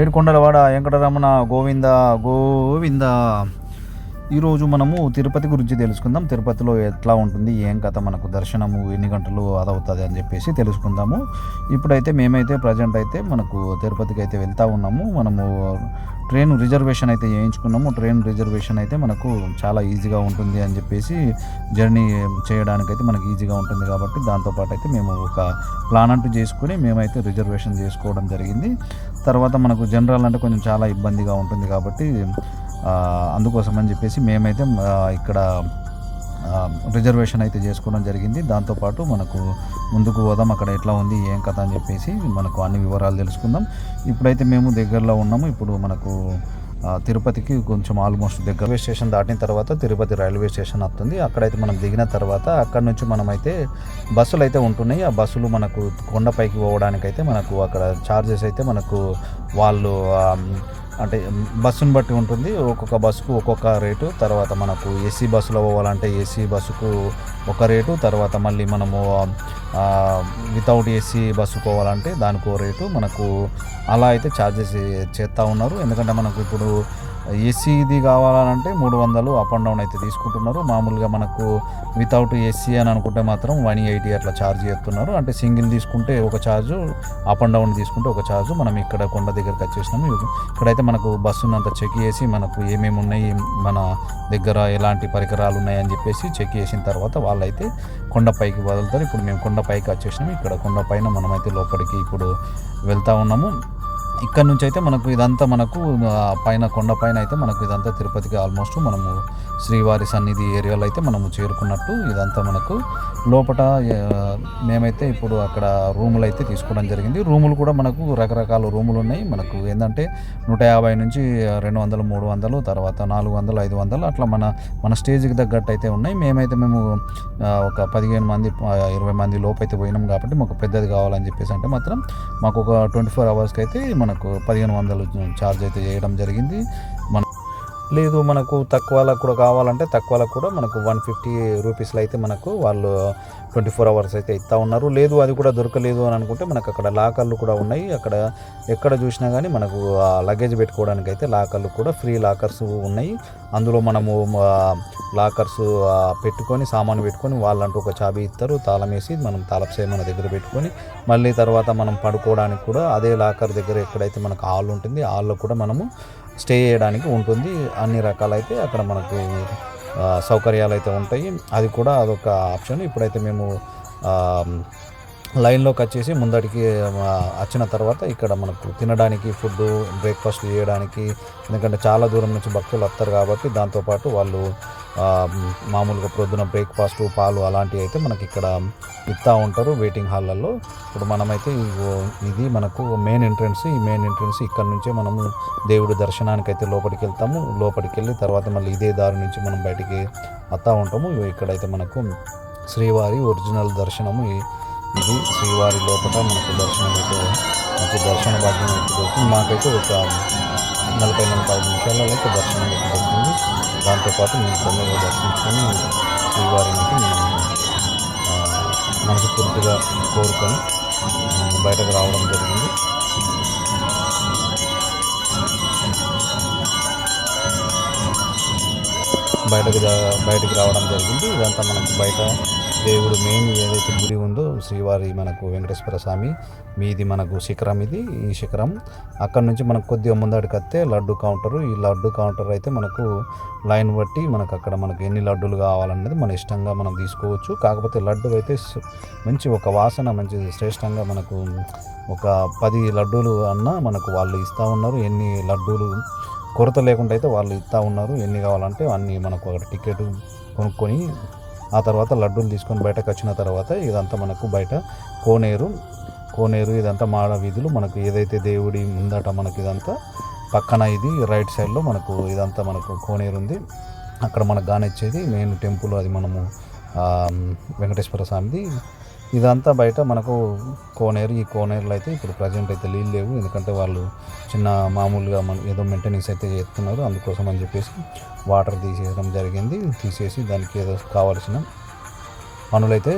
ఏడుకొండలవాడ వెంకటరమణ గోవింద గోవింద. ఈరోజు మనము తిరుపతి గురించి తెలుసుకుందాం. తిరుపతిలో ఎట్లా ఉంటుంది ఏం కథ మనకు దర్శనము ఎన్ని గంటలు అదవుతుంది అని చెప్పేసి తెలుసుకుందాము. ఇప్పుడైతే మేమైతే ప్రజెంట్ అయితే మనకు తిరుపతికి అయితే వెళ్తూ ఉన్నాము. మనము ట్రైన్ రిజర్వేషన్ అయితే చేయించుకున్నాము. ట్రైన్ రిజర్వేషన్ అయితే మనకు చాలా ఈజీగా ఉంటుంది అని చెప్పేసి జర్నీ చేయడానికి అయితే ఈజీగా ఉంటుంది కాబట్టి దాంతోపాటు అయితే మేము ఒక ప్లాన్ అంటూ చేసుకుని మేమైతే రిజర్వేషన్ చేసుకోవడం జరిగింది. తర్వాత మనకు జనరల్ అంటే కొంచెం చాలా ఇబ్బందిగా ఉంటుంది కాబట్టి అందుకోసం అని చెప్పేసి మేమైతే ఇక్కడ రిజర్వేషన్ అయితే చేసుకోవడం జరిగింది. దాంతోపాటు మనకు ముందుకు పోదాం అక్కడ ఎట్లా ఉంది ఏం కథ అని చెప్పేసి మనకు అన్ని వివరాలు తెలుసుకుందాం. ఇప్పుడైతే మేము దగ్గరలో ఉన్నాము. ఇప్పుడు మనకు తిరుపతికి కొంచెం ఆల్మోస్ట్ దగ్గర రైల్వే స్టేషన్ దాటిన తర్వాత తిరుపతి రైల్వే స్టేషన్ వస్తుంది. అక్కడైతే మనం దిగిన తర్వాత అక్కడ నుంచి మనమైతే బస్సులు అయితే ఉంటున్నాయి. ఆ బస్సులు మనకు కొండపైకి పోవడానికైతే మనకు అక్కడ ఛార్జెస్ అయితే మనకు వాళ్ళు అంటే బస్సును బట్టి ఉంటుంది. ఒక్కొక్క బస్సుకు ఒక్కొక్క రేటు. తర్వాత మనకు ఏసీ బస్సులో పోవాలంటే ఏసీ బస్సుకు ఒక రేటు. తర్వాత మళ్ళీ మనము వితౌట్ ఏసీ బస్సు పోవాలంటే దానికి రేటు. మనకు అలా అయితే ఛార్జెస్ చేస్తూ ఉన్నారు. ఎందుకంటే మనకు ఇప్పుడు ఏసీది కావాలంటే మూడు వందలు అప్ అండ్ డౌన్ అయితే తీసుకుంటున్నారు. మామూలుగా మనకు వితౌట్ ఏసీ అని అనుకుంటే మాత్రం వన్ ఎయిటీ అట్లా ఛార్జ్ చేస్తున్నారు. అంటే సింగిల్ తీసుకుంటే ఒక ఛార్జ్ అప్ అండ్ డౌన్ తీసుకుంటే ఒక ఛార్జ్ మనం ఇక్కడ కొండ దగ్గరికి వచ్చేసినాము. ఇక్కడైతే మనకు బస్సునంతా చెక్ చేసి మనకు ఏమేమి ఉన్నాయి మన దగ్గర ఎలాంటి పరికరాలు ఉన్నాయని చెప్పేసి చెక్ చేసిన తర్వాత వాళ్ళైతే కొండపైకి వదులుతారు. ఇప్పుడు మేము కొండపైకి వచ్చేసినాము. ఇక్కడ కొండపైన మనమైతే లోపలికి ఇప్పుడు వెళ్తా ఉన్నాము. ఇక్కడ నుంచి అయితే మనకు ఇదంతా మనకు పైన కొండ పైన అయితే మనకు ఇదంతా తిరుపతికి ఆల్మోస్ట్ మనము శ్రీవారి సన్నిధి ఏరియాలో అయితే మనము చేరుకున్నట్టు ఇదంతా మనకు లోపల మేమైతే ఇప్పుడు అక్కడ రూములు అయితే తీసుకోవడం జరిగింది. రూములు కూడా మనకు రకరకాల రూములు ఉన్నాయి. మనకు ఏంటంటే నూట యాభై నుంచి రెండు వందలు మూడు వందలు తర్వాత నాలుగు వందలు ఐదు వందలు అట్లా మన మన స్టేజ్కి తగ్గట్టు అయితే ఉన్నాయి. మేమైతే మేము ఒక పదిహేను మంది ఇరవై మంది లోపు అయితే పోయినాం కాబట్టి మాకు పెద్దది కావాలని చెప్పేసి అంటే మాత్రం మాకు ఒక ట్వంటీ ఫోర్ అవర్స్కి అయితే మనకు పదిహేను వందలు ఛార్జ్ అయితే చేయడం జరిగింది. మన లేదు మనకు తక్కువలో కూడా కావాలంటే తక్కువలో కూడా మనకు వన్ ఫిఫ్టీ రూపీస్లో అయితే మనకు వాళ్ళు ట్వంటీ ఫోర్ అవర్స్ అయితే ఇస్తూ ఉన్నారు. లేదు అది కూడా దొరకలేదు అని అనుకుంటే మనకు అక్కడ లాకర్లు కూడా ఉన్నాయి. అక్కడ ఎక్కడ చూసినా కానీ మనకు లగేజ్ పెట్టుకోవడానికి అయితే లాకర్లు కూడా ఫ్రీ లాకర్స్ ఉన్నాయి. అందులో మనము లాకర్స్ పెట్టుకొని సామాను పెట్టుకొని వాళ్ళంటూ ఒక చాబీ ఇస్తారు. తాళం వేసి మనం తాళపసే మన దగ్గర పెట్టుకొని మళ్ళీ తర్వాత మనం పడుకోవడానికి కూడా అదే లాకర్ దగ్గర ఎక్కడైతే మనకు హాల్ ఉంటుంది హాల్లో కూడా మనము స్టే చేయడానికి ఉంటుంది. అన్ని రకాలైతే అక్కడ మనకు సౌకర్యాలు అయితే ఉంటాయి. అది కూడా అదొక ఆప్షన్. ఇప్పుడైతే మేము లైన్లోకి వచ్చేసి ముందడికి వచ్చిన తర్వాత ఇక్కడ మనకు తినడానికి ఫుడ్ బ్రేక్ఫాస్ట్ చేయడానికి ఎందుకంటే చాలా దూరం నుంచి భక్తులు వస్తారు కాబట్టి దాంతోపాటు వాళ్ళు మామూలుగా ప్రొద్దున బ్రేక్ఫాస్ట్ పాలు అలాంటివి అయితే మనకి ఇక్కడ ఇస్తూ ఉంటారు వెయిటింగ్ హాల్లలో ఇప్పుడు మనమైతే ఇది మనకు మెయిన్ ఎంట్రన్స్ ఈ మెయిన్ ఎంట్రన్స్ ఇక్కడ నుంచే మనము దేవుడి దర్శనానికి అయితే లోపలికి వెళ్తాము. లోపలికి వెళ్ళి తర్వాత మళ్ళీ ఇదే దారి నుంచి మనం బయటికి వస్తూ ఉంటాము. ఇక్కడైతే మనకు శ్రీవారి ఒరిజినల్ దర్శనము ఈ- ఇది శ్రీవారి లోపల మనకు దర్శనం అయితే మంచి దర్శన భాగ్యం అయితే దొరుకుతుంది. మాకైతే ఒక నలభై నలభై ఐదు నిమిషాలలో అయితే దర్శనం అయితే దొరుకుతుంది. దాంతోపాటు మేము తొందరగా దర్శించుకొని శ్రీవారిని అయితే మేము ఆ, మనస్ఫూర్తిగా కోరుకొని బయటకు రావడం జరిగింది. బయటకు బయటకు రావడం జరిగింది. ఇదంతా మనకు బయట దేవుడు మెయిన్ ఏదైతే గుడి ఉందో శ్రీవారి మనకు వెంకటేశ్వర స్వామి మీది మనకు శిఖరం ఇది ఈ శిఖరం. అక్కడ నుంచి మనకు కొద్దిగా ముందడికత్తే వస్తే లడ్డు కౌంటరు. ఈ లడ్డు కౌంటర్ అయితే మనకు లైన్ బట్టి మనకు అక్కడ మనకు ఎన్ని లడ్డూలు కావాలన్నది మన ఇష్టంగా మనం తీసుకోవచ్చు. కాకపోతే లడ్డు అయితే మంచి ఒక వాసన మంచి శ్రేష్టంగా మనకు ఒక పది లడ్డూలు అన్నా మనకు వాళ్ళు ఇస్తూ ఉన్నారు. ఎన్ని లడ్డూలు కొరత లేకుండా అయితే వాళ్ళు ఇస్తూ ఉన్నారు. ఎన్ని కావాలంటే అన్ని మనకు ఒక టికెట్ కొనుక్కొని ఆ తర్వాత లడ్డూలు తీసుకొని బయటకు వచ్చిన తర్వాత ఇదంతా మనకు బయట కోనేరు కోనేరు ఇదంతా మాడ వీధులు మనకు ఏదైతే దేవుడి ముందట మనకి ఇదంతా పక్కన ఇది రైట్ సైడ్లో మనకు ఇదంతా మనకు కోనేరు ఉంది. అక్కడ మనకు గానిచ్చేది మెయిన్ టెంపుల్ అది మనము వెంకటేశ్వర స్వామిది. ఇదంతా బయట మనకు కోనేరు ఈ కోనేరులో అయితే ఇప్పుడు ప్రజెంట్ అయితే నీళ్ళు లేవు. ఎందుకంటే వాళ్ళు చిన్న మామూలుగా మన ఏదో మెయింటెనెన్స్ అయితే చేస్తున్నారు. అందుకోసం అని చెప్పేసి వాటర్ తీసేయడం జరిగింది. తీసేసి దానికి ఏదో కావాల్సిన పనులైతే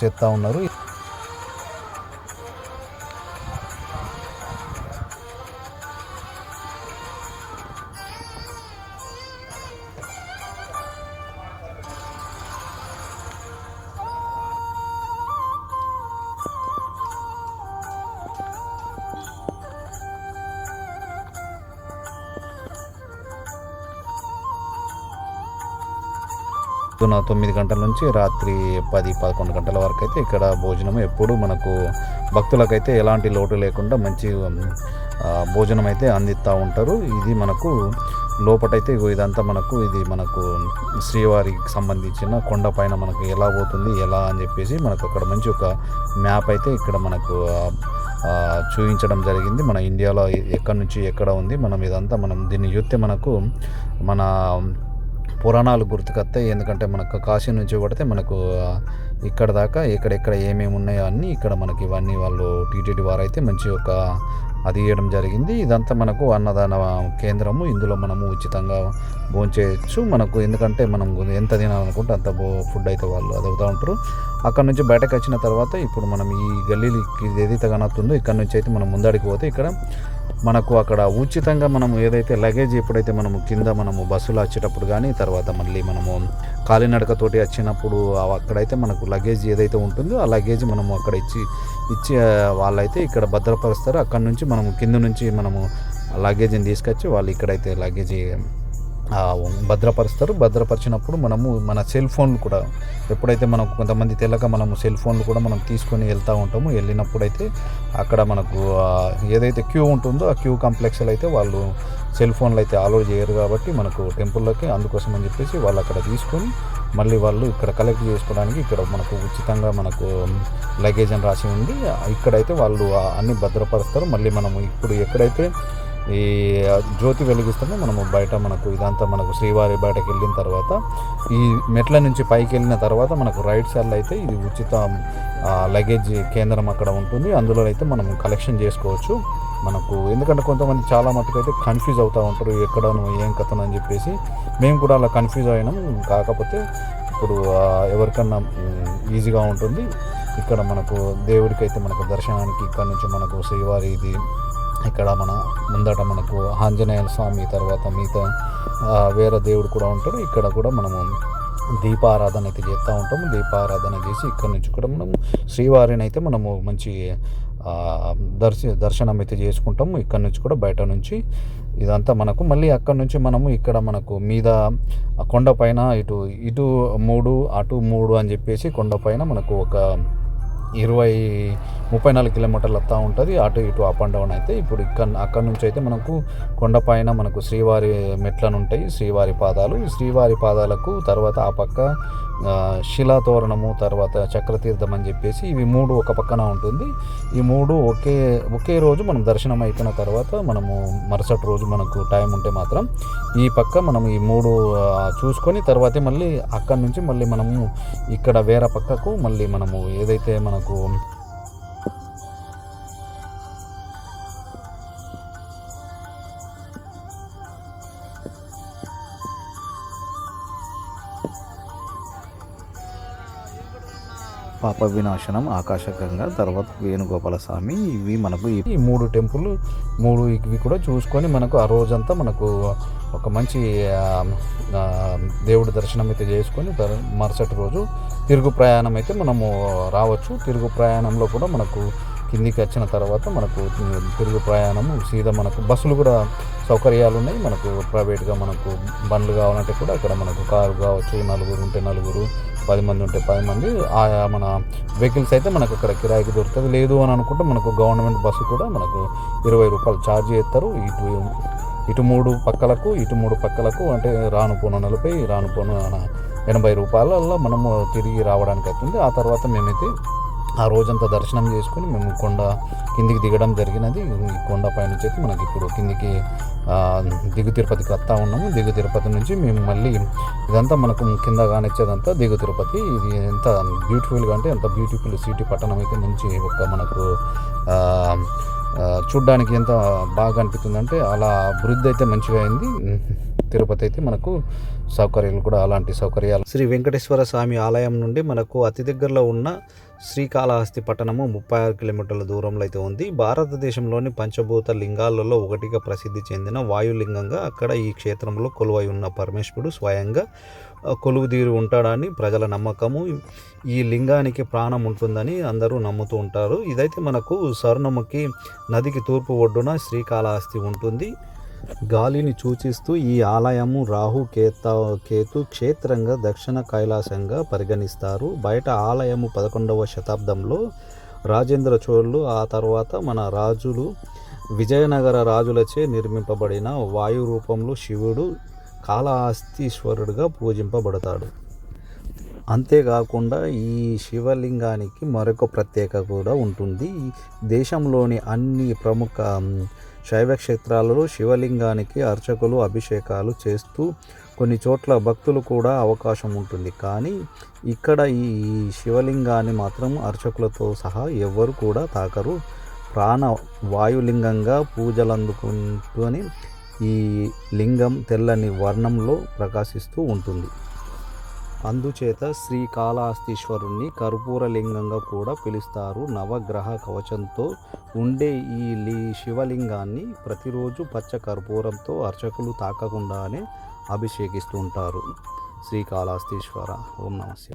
చేస్తూ ఉన్నారు. పొద్దున తొమ్మిది గంటల నుంచి రాత్రి పది పదకొండు గంటల వరకు అయితే ఇక్కడ భోజనం ఎప్పుడు మనకు భక్తులకైతే ఎలాంటి లోటు లేకుండా మంచి భోజనం అయితే అందిస్తూ ఉంటారు. ఇది మనకు లోపటైతే ఇగో ఇదంతా మనకు ఇది మనకు శ్రీవారికి సంబంధించిన కొండ పైన మనకు ఎలా పోతుంది ఎలా అని చెప్పేసి మనకు అక్కడ మంచి ఒక మ్యాప్ అయితే ఇక్కడ మనకు చూపించడం జరిగింది. మన ఇండియాలో ఎక్కడి నుంచి ఎక్కడ ఉంది మనం ఇదంతా మనం దీన్ని చూస్తే మనకు మన పురాణాలు గుర్తుకొస్తాయి. ఎందుకంటే మనకు కాశీ నుంచి కొడితే మనకు ఇక్కడ దాకా ఎక్కడెక్కడ ఏమేమి ఉన్నాయో అన్నీ ఇక్కడ మనకి ఇవన్నీ వాళ్ళు టీటీడీ వారు అయితే మంచి ఒక అది ఇవ్వడం జరిగింది. ఇదంతా మనకు అన్నదాన కేంద్రము. ఇందులో మనము ఉచితంగా భోంచేయచ్చు మనకు ఎందుకంటే మనం ఎంత తినాలనుకుంటే అంత బో ఫుడ్ అయితే వాళ్ళు అదుగుతూ ఉంటారు. అక్కడ నుంచి బయటకు వచ్చిన తర్వాత ఇప్పుడు మనం ఈ గల్లీలకి ఇది ఏదైతే కనొస్తుందో ఇక్కడ నుంచి అయితే మనం ముందడికి పోతే ఇక్కడ మనకు అక్కడ ఉచితంగా మనం ఏదైతే లగేజ్ ఎప్పుడైతే మనము కింద మనము బస్సులో వచ్చేటప్పుడు కానీ తర్వాత మళ్ళీ మనము కాలినడకతోటి వచ్చినప్పుడు అక్కడైతే మనకు లగేజ్ ఏదైతే ఉంటుందో ఆ లగేజ్ మనము అక్కడ ఇచ్చి ఇచ్చి వాళ్ళైతే ఇక్కడ భద్రపరుస్తారు. అక్కడ నుంచి మనము కింద నుంచి మనము లగేజ్ని తీసుకొచ్చి వాళ్ళు ఇక్కడైతే లగేజీ భద్రపరుస్తారు. భద్రపరిచినప్పుడు మనము మన సెల్ ఫోన్లు కూడా ఎప్పుడైతే మనకు కొంతమంది తెలియక మనము సెల్ ఫోన్లు కూడా మనం తీసుకొని వెళ్తూ ఉంటాము వెళ్ళినప్పుడైతే అక్కడ మనకు ఏదైతే క్యూ ఉంటుందో ఆ క్యూ కాంప్లెక్స్లో అయితే వాళ్ళు సెల్ ఫోన్లు అయితే అలో చేయరు కాబట్టి మనకు టెంపుల్లోకి అందుకోసం అని చెప్పేసి వాళ్ళు అక్కడ తీసుకొని మళ్ళీ వాళ్ళు ఇక్కడ కలెక్ట్ చేసుకోవడానికి ఇక్కడ మనకు ఉచితంగా మనకు లగేజ్ అని రాసి ఉంది. ఇక్కడైతే వాళ్ళు అన్ని భద్రపరుస్తారు. మళ్ళీ మనము ఇప్పుడు ఎక్కడైతే ఈ జ్యోతి వెలిగిస్తామో మనము బయట మనకు ఇదంతా మనకు శ్రీవారి బయటకు వెళ్ళిన తర్వాత ఈ మెట్ల నుంచి పైకి వెళ్ళిన తర్వాత మనకు రైట్ సైడ్లో అయితే ఇది ఉచిత లగేజ్ కేంద్రం అక్కడ ఉంటుంది. అందులో అయితే మనం కలెక్షన్ చేసుకోవచ్చు. మనకు ఎందుకంటే కొంతమంది చాలా మటుకు అయితే కన్ఫ్యూజ్ అవుతూ ఉంటారు ఎక్కడను ఏం కథను అని చెప్పేసి. మేము కూడా అలా కన్ఫ్యూజ్ అయినాం. కాకపోతే ఇప్పుడు ఎవరికన్నా ఈజీగా ఉంటుంది. ఇక్కడ మనకు దేవుడికి అయితే మనకు దర్శనానికి ఇక్కడ నుంచి మనకు శ్రీవారి ఇది ఇక్కడ మన ముందట మనకు ఆంజనేయ స్వామి తర్వాత మిగతా వేరే దేవుడు కూడా ఉంటారు ఇక్కడ కూడా మనము దీపారాధన అయితే చేస్తూ ఉంటాము. దీపారాధన చేసి ఇక్కడ నుంచి కూడా మనం శ్రీవారిని అయితే మనము మంచి దర్శ దర్శనం అయితే చేసుకుంటాము. ఇక్కడ నుంచి కూడా బయట నుంచి ఇదంతా మనకు మళ్ళీ అక్కడ నుంచి మనము ఇక్కడ మనకు మీద కొండపైన ఇటు ఇటు మూడు అటు మూడు అని చెప్పేసి కొండపైన మనకు ఒక ఇరవై ముప్పై నాలుగు కిలోమీటర్లు వస్తూ ఉంటుంది. అటు ఇటు అప్ అండ్ డౌన్ అయితే ఇప్పుడు ఇక్కడ అక్కడ నుంచి అయితే మనకు కొండపైన మనకు శ్రీవారి మెట్లను ఉంటాయి శ్రీవారి పాదాలు. ఈ శ్రీవారి పాదాలకు తర్వాత ఆ పక్క శిలాతోరణము తర్వాత చక్రతీర్థం అని చెప్పేసి ఇవి మూడు ఒక పక్కన ఉంటుంది. ఈ మూడు ఒకే ఒకే రోజు మనం దర్శనం అయిపోయిన తర్వాత మనము మరుసటి రోజు మనకు టైం ఉంటే మాత్రం ఈ పక్క మనం ఈ మూడు చూసుకొని తర్వాతే మళ్ళీ అక్కడి నుంచి మళ్ళీ మనము ఇక్కడ వేరే పక్కకు మళ్ళీ మనము ఏదైతే మనకు పాప వినాశనం ఆకాశగంగా తర్వాత వేణుగోపాల స్వామి ఇవి మనకు ఈ- మూడు టెంపుల్ మూడు ఇవి కూడా చూసుకొని మనకు ఆ రోజంతా మనకు ఒక మంచి దేవుడి దర్శనం అయితే చేసుకొని మరుసటి రోజు తిరుగు ప్రయాణం అయితే మనము రావచ్చు. తిరుగు ప్రయాణంలో కూడా మనకు కిందికి వచ్చిన తర్వాత మనకు తిరుగు ప్రయాణము సీదా మనకు బస్సులు కూడా సౌకర్యాలు ఉన్నాయి. మనకు ప్రైవేట్గా మనకు బండ్లు కావాలంటే కూడా అక్కడ మనకు కారు కావచ్చు. నలుగురు ఉంటే నలుగురు పది మంది ఉంటే పది మంది ఆయా మన వెహికల్స్ అయితే మనకు అక్కడ కిరాయికి దొరుకుతుంది. లేదు అని అనుకుంటే మనకు గవర్నమెంట్ బస్సు కూడా మనకు ఇరవై రూపాయలు ఛార్జ్ చేస్తారు. ఇటు ఇటు మూడు పక్కలకు ఇటు మూడు పక్కలకు అంటే రాను పోను నలభై రాను పోను ఎనభై రూపాయలలో మనము తిరిగి రావడానికి అవుతుంది ఆ తర్వాత మేమైతే ఆ రోజంతా దర్శనం చేసుకుని మేము కొండ కిందికి దిగడం జరిగినది. ఈ కొండ పైన అయితే మనకి ఇప్పుడు కిందికి దిగు తిరుపతికి వస్తూ ఉన్నాము. దిగు తిరుపతి నుంచి మేము మళ్ళీ ఇదంతా మనకు కింద కానిచ్చేదంతా దిగు తిరుపతి. ఇది ఎంత బ్యూటిఫుల్గా అంటే ఎంత బ్యూటిఫుల్ సిటీ పట్టణం అయితే మంచి ఒక మనకు చూడ్డానికి ఎంత బాగా అనిపిస్తుందంటే అలా అభివృద్ధి అయితే మంచిగా అయింది. తిరుపతి అయితే మనకు సౌకర్యాలు కూడా అలాంటి సౌకర్యాలు. శ్రీ వెంకటేశ్వర స్వామి ఆలయం నుండి మనకు అతి దగ్గరలో ఉన్న శ్రీకాళహస్తి పట్టణము ముప్పై ఆరు కిలోమీటర్ల దూరంలో అయితే ఉంది. భారతదేశంలోని పంచభూత లింగాలలో ఒకటిగా ప్రసిద్ధి చెందిన వాయులింగంగా అక్కడ ఈ క్షేత్రంలో కొలువై ఉన్న పరమేశ్వరుడు స్వయంగా ఆ, కొలువుదీరి ఉంటాడని ప్రజల నమ్మకము. ఈ లింగానికి ప్రాణం ఉంటుందని అందరూ నమ్ముతూ ఉంటారు. ఇదైతే మనకు స్వర్ణముఖి నదికి తూర్పు ఒడ్డున శ్రీకాళహస్తి ఉంటుంది. గాలిని సూచిస్తూ ఈ ఆలయము రాహు కేత కేతు క్షేత్రంగా దక్షిణ కైలాసంగా పరిగణిస్తారు. బయట ఆలయము పదకొండవ శతాబ్దంలో రాజేంద్ర చోళ్ళు ఆ తర్వాత మన రాజులు విజయనగర రాజులచే నిర్మింపబడిన వాయు రూపంలో శివుడు కాళహస్తీశ్వరుడుగా పూజింపబడతాడు. అంతేకాకుండా ఈ శివలింగానికి మరొక ప్రత్యేకత కూడా ఉంటుంది. ఈ దేశంలోని అన్ని ప్రముఖ శైవ క్షేత్రాలలో శివలింగానికి అర్చకులు అభిషేకాలు చేస్తూ కొన్ని చోట్ల భక్తులు కూడా అవకాశం ఉంటుంది. కానీ ఇక్కడ ఈ శివలింగాన్ని మాత్రం అర్చకులతో సహా ఎవ్వరు కూడా తాకరు. ప్రాణ వాయులింగంగా పూజలు అందుకుంటూని ఈ లింగం తెల్లని వర్ణంలో ప్రకాశిస్తూ ఉంటుంది. అందుచేత శ్రీకాళహస్తీశ్వరుణ్ణి కర్పూర లింగంగా కూడా పిలుస్తారు. నవగ్రహ కవచంతో ఉండే ఈ లీ శివలింగాన్ని ప్రతిరోజు పచ్చ కర్పూరంతో అర్చకులు తాకకుండానే అభిషేకిస్తుంటారు శ్రీకాళహస్తీశ్వర. ఓం నమస్తే